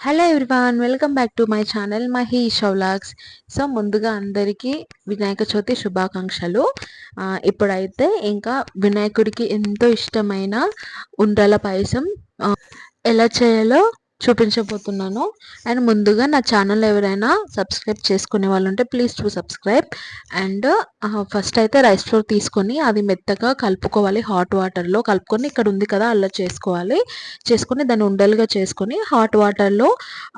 Hello everyone welcome back to my channel Mahi షవ్లాగ్స్ so ముందుగా అందరికీ వినాయక చవితి శుభాకాంక్షలు. ఇప్పుడైతే ఇంకా వినాయకుడికి ఎంతో ఇష్టమైన ఉండ్రల పాయసం ఎలా చేయాలో చూపించబోతున్నాను. అండ్ ముందుగా నా ఛానల్ ఎవరైనా సబ్స్క్రైబ్ చేసుకునే వాళ్ళు ఉంటే please to subscribe. And first అయితే రైస్ ఫ్లోర్ తీసుకొని అది మెత్తగా కలుపుకోవాలి. హాట్ వాటర్లో కలుపుకొని ఇక్కడ ఉంది కదా అలా చేసుకోవాలి. చేసుకొని దాన్ని ఉండలుగా చేసుకొని హాట్ వాటర్లో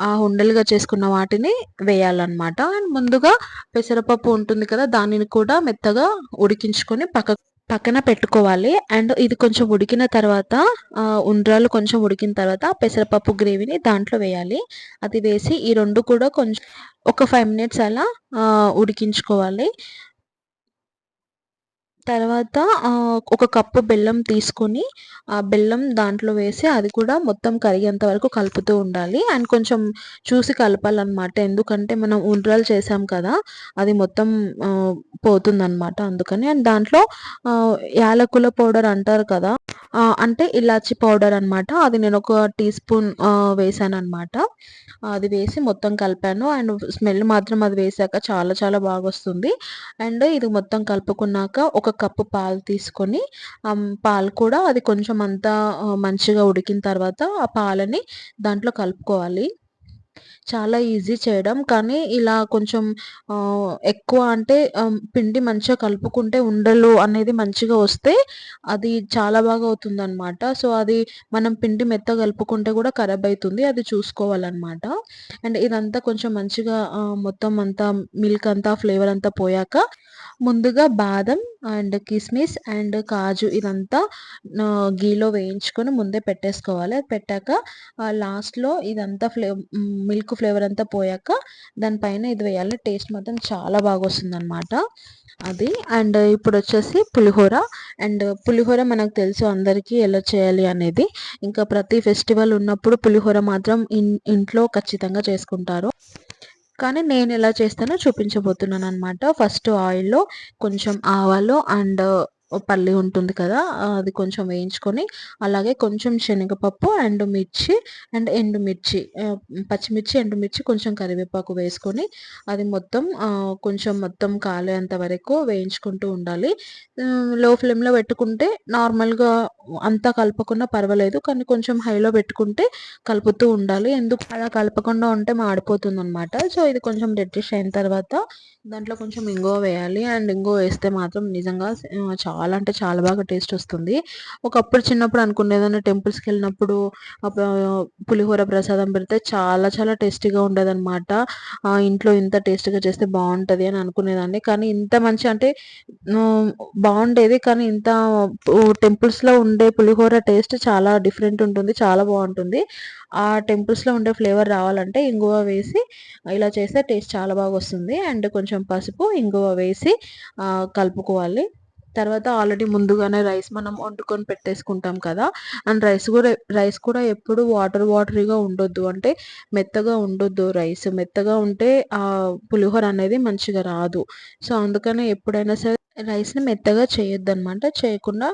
ఆ ఉండలుగా చేసుకున్న వాటిని వేయాలన్నమాట. అండ్ ముందుగా పెసరపప్పు ఉంటుంది కదా దానిని కూడా మెత్తగా ఉడికించుకొని పక్క పక్కన పెట్టుకోవాలి. అండ్ ఇది కొంచెం ఉడికిన తర్వాత ఉండ్రాలు కొంచెం ఉడికిన తర్వాత పెసరపప్పు గ్రేవీని దాంట్లో వేయాలి. అది వేసి ఈ రెండు కూడా కొంచెం ఒక ఫైవ్ మినిట్స్ అలా ఉడికించుకోవాలి. తర్వాత ఒక కప్పు బెల్లం తీసుకొని ఆ బెల్లం దాంట్లో వేసి అది కూడా మొత్తం కరిగేంత వరకు కలుపుతూ ఉండాలి. అండ్ కొంచెం చూసి కలపాలన్నమాట. ఎందుకంటే మనం ఉండ్రాలు చేసాం కదా అది మొత్తం పోతుందన్నమాట అందుకని. అండ్ దాంట్లో యాలకుల పౌడర్ అంటారు కదా అంటే ఇలాచి పౌడర్ అనమాట అది నేను ఒక టీ స్పూన్ వేసాను అనమాట అది వేసి మొత్తం కలిపాను. అండ్ స్మెల్ మాత్రం అది వేసాక చాలా చాలా బాగా వస్తుంది అండ్ ఇది మొత్తం కలుపుకున్నాక ఒక కప్పు పాలు తీసుకొని పాలు కూడా అది కొంచెం అంతా మంచిగా ఉడికిన తర్వాత ఆ పాలని దాంట్లో కలుపుకోవాలి. చాలా ఈజీ చేయడం. కానీ ఇలా కొంచెం ఎక్కువ అంటే పిండి మంచిగా కలుపుకుంటే ఉండలు అనేది మంచిగా వస్తే అది చాలా బాగా అవుతుంది అనమాట సో అది మనం పిండి మెత్త కలుపుకుంటే కూడా ఖరాబ్ అవుతుంది అది చూసుకోవాలన్నమాట. అండ్ ఇదంతా కొంచెం మంచిగా మొత్తం అంతా మిల్క్ అంతా ఫ్లేవర్ అంతా పోయాక ముందుగా బాదం అండ్ కిస్మిస్ అండ్ కాజు ఇదంతా గీలో వేయించుకొని ముందే పెట్టేసుకోవాలి. అది పెట్టాక లాస్ట్లో ఇదంతా ఫ్లే మిల్క్ ఫ్లేవర్ అంతా పోయాక దానిపైన ఇది వేయాలి. టేస్ట్ మాత్రం చాలా బాగా వస్తుంది అనమాట అది అండ్ ఇప్పుడు వచ్చేసి పులిహోర. అండ్ పులిహోర మనకు తెలుసు అందరికీ ఎలా చేయాలి అనేది. ఇంకా ప్రతి ఫెస్టివల్ ఉన్నప్పుడు పులిహోర మాత్రం ఇంట్లో ఖచ్చితంగా చేసుకుంటారు. కానీ నేను ఎలా చేస్తానో చూపించబోతున్నాను అనమాట ఫస్ట్ ఆయిల్లో కొంచెం ఆవాలు అండ్ పల్లి ఉంటుంది కదా అది కొంచెం వేయించుకొని అలాగే కొంచెం శనగపప్పు అండ్ మిర్చి అండ్ ఎండుమిర్చి పచ్చిమిర్చి ఎండుమిర్చి కొంచెం కరివేపాకు వేసుకొని అది మొత్తం కొంచెం మొత్తం కాలేంత వరకు వేయించుకుంటూ ఉండాలి. లో ఫ్లేమ్లో పెట్టుకుంటే నార్మల్గా అంతా కలపకుండా పర్వాలేదు కానీ కొంచెం హైలో పెట్టుకుంటే కలుపుతూ ఉండాలి. ఎందుకు అలా కలపకుండా ఉంటే మాడిపోతుంది అనమాట సో ఇది కొంచెం రెడ్డిష్ అయిన తర్వాత దాంట్లో కొంచెం ఇంగో వేయాలి. అండ్ ఇంగో వేస్తే మాత్రం నిజంగా చాలా అంటే చాలా బాగా టేస్ట్ వస్తుంది. ఒకప్పుడు చిన్నప్పుడు అనుకునేదాన్ని టెంపుల్స్కి వెళ్ళినప్పుడు పులిహోర ప్రసాదం పెడితే చాలా చాలా టేస్టీగా ఉండేదన్నమాట. ఇంట్లో ఇంత టేస్టీగా చేస్తే బాగుంటుంది అని అనుకునేదాన్ని. కానీ ఇంత మంచి అంటే బాగుండేది కానీ ఇంత టెంపుల్స్లో ఉండే పులిహోర టేస్ట్ చాలా డిఫరెంట్ ఉంటుంది చాలా బాగుంటుంది. ఆ టెంపుల్స్లో ఉండే ఫ్లేవర్ రావాలంటే ఇంగువ వేసి ఇలా చేస్తే టేస్ట్ చాలా బాగా వస్తుంది. అండ్ కొంచెం పసుపు ఇంగువ వేసి కలుపుకోవాలి. తర్వాత ఆల్రెడీ ముందుగానే రైస్ మనం వండుకొని పెట్టేసుకుంటాం కదా. అండ్ రైస్ కూడా రైస్ కూడా ఎప్పుడు వాటర్ వాటరీగా ఉండొద్దు. అంటే మెత్తగా ఉండొద్దు రైస్. మెత్తగా ఉంటే ఆ పులిహోర అనేది మంచిగా రాదు. సో అందుకనే ఎప్పుడైనా సరే రైస్ని మెత్తగా చేయొద్దు అనమాట చేయకుండా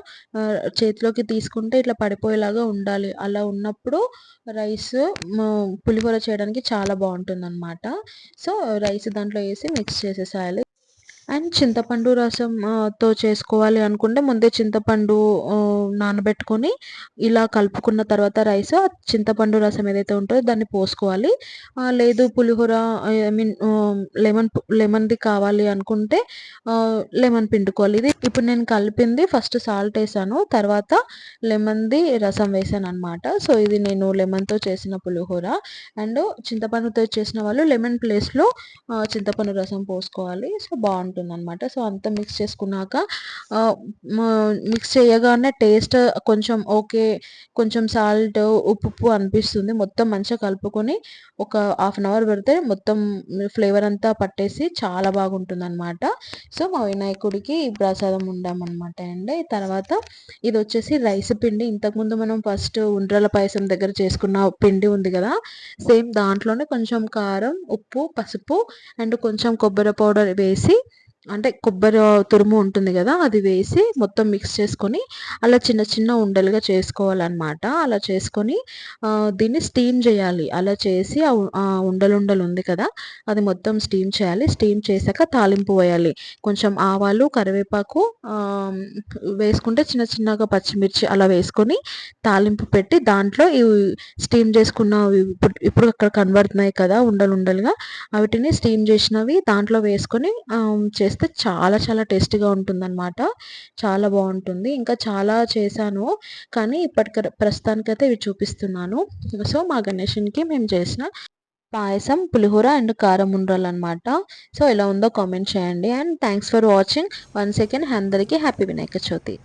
చేతిలోకి తీసుకుంటే ఇట్లా పడిపోయేలాగా ఉండాలి. అలా ఉన్నప్పుడు రైస్ పులిహోర చేయడానికి చాలా బాగుంటుంది అనమాట సో రైస్ దాంట్లో వేసి మిక్స్ చేసేసేయాలి. అండ్ చింతపండు రసం తో చేసుకోవాలి అనుకుంటే ముందే చింతపండు నానబెట్టుకొని ఇలా కలుపుకున్న తర్వాత రైస్ చింతపండు రసం ఏదైతే ఉంటుందో దాన్ని పోసుకోవాలి. లేదు pulihora I mean lemon lemon కావాలి అనుకుంటే లెమన్ పిండుకోవాలి. ఇది ఇప్పుడు నేను కలిపింది ఫస్ట్ సాల్ట్ వేసాను తర్వాత లెమన్ది రసం వేసాను అనమాట సో ఇది నేను లెమన్తో చేసిన పులిహోర. అండ్ చింతపండుతో చేసిన వాళ్ళు లెమన్ ప్లేస్లో చింతపండు రసం పోసుకోవాలి. సో బాగుంటుంది. అనమాట సో అంతా మిక్స్ చేసుకున్నాక మిక్స్ చేయగానే టేస్ట్ కొంచెం ఓకే కొంచెం సాల్ట్ ఉప్పు ఉప్పు అనిపిస్తుంది. మొత్తం మంచిగా కలుపుకొని ఒక హాఫ్ అన్ అవర్ పెడితే మొత్తం ఫ్లేవర్ అంతా పట్టేసి చాలా బాగుంటుంది అనమాట సో మా వినాయకుడికి ప్రసాదం ఉండామన్నమాట అండి. తర్వాత ఇది వచ్చేసి రైస్ పిండి. ఇంతకుముందు మనం ఫస్ట్ ఉండ్రల పాయసం దగ్గర చేసుకున్న పిండి ఉంది కదా సేమ్ దాంట్లోనే కొంచెం కారం ఉప్పు పసుపు అండ్ కొంచెం కొబ్బరి పౌడర్ వేసి అంటే కొబ్బరి తురుము ఉంటుంది కదా అది వేసి మొత్తం మిక్స్ చేసుకొని అలా చిన్న చిన్న ఉండలుగా చేసుకోవాలన్నమాట. అలా చేసుకొని దీన్ని స్టీమ్ చేయాలి. అలా చేసి ఆ ఉంది కదా అది మొత్తం స్టీమ్ చేయాలి. స్టీమ్ చేశాక తాలింపు వేయాలి. కొంచెం ఆవాలు కరివేపాకు వేసుకుంటే చిన్న చిన్నగా పచ్చిమిర్చి అలా వేసుకొని తాలింపు పెట్టి దాంట్లో ఇవి స్టీమ్ చేసుకున్న ఇప్పుడు ఇప్పుడు అక్కడ కనబడుతున్నాయి కదా ఉండలు ఉండలుగా వాటిని స్టీమ్ చేసినవి దాంట్లో వేసుకొని చేస్తే చాలా చాలా టేస్టీగా ఉంటుందన్నమాట. చాలా బాగుంటుంది. ఇంకా చాలా చేశాను. కానీ ఇప్పటికి ప్రస్తుతానికైతే ఇవి చూపిస్తున్నాను. సో మా గణేషన్కి మేము చేసిన పాయసం పులిహోర అండ్ కారం ఉండాలి అనమాట సో ఎలా ఉందో కామెంట్ చేయండి. And thanks for watching. One second అందరికీ హ్యాపీ వినాయక చవితి.